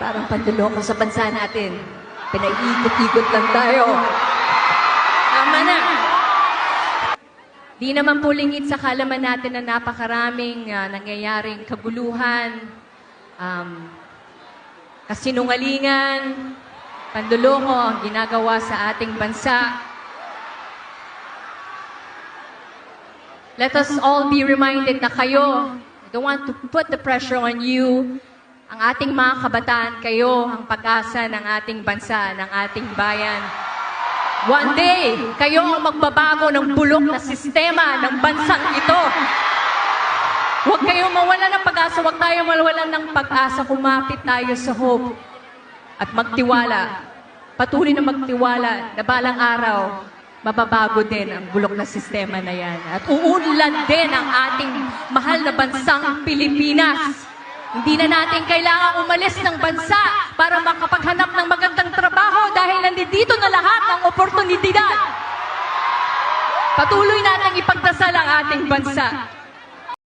Parang panduloko sa bansa natin. Pinaiikot-ikot lang tayo. Tama na. Di naman po lingid sa kalaman natin na napakaraming ah, nangyayaring kaguluhan, um, kasinungalingan, panduloko ang ginagawa sa ating bansa. Let us all be reminded na kayo, I don't want to put the pressure on you, ang ating mga kabataan, kayo ang pag-asa ng ating bansa, ng ating bayan. One day, kayo ang magbabago ng bulok na sistema ng bansang ito. Huwag kayong mawala ng pag-asa, huwag tayong mawalan ng pag-asa, kumapit tayo sa hope at magtiwala. Patuloy na magtiwala na balang araw, mababago din ang bulok na sistema na yan. At uunlad din ang ating mahal na bansang Pilipinas. Hindi na natin kailangang umalis ng bansa para makapaghanap ng magandang trabaho dahil nandito na lahat ng oportunidad. Patuloy natin ipagdasal ang ating bansa.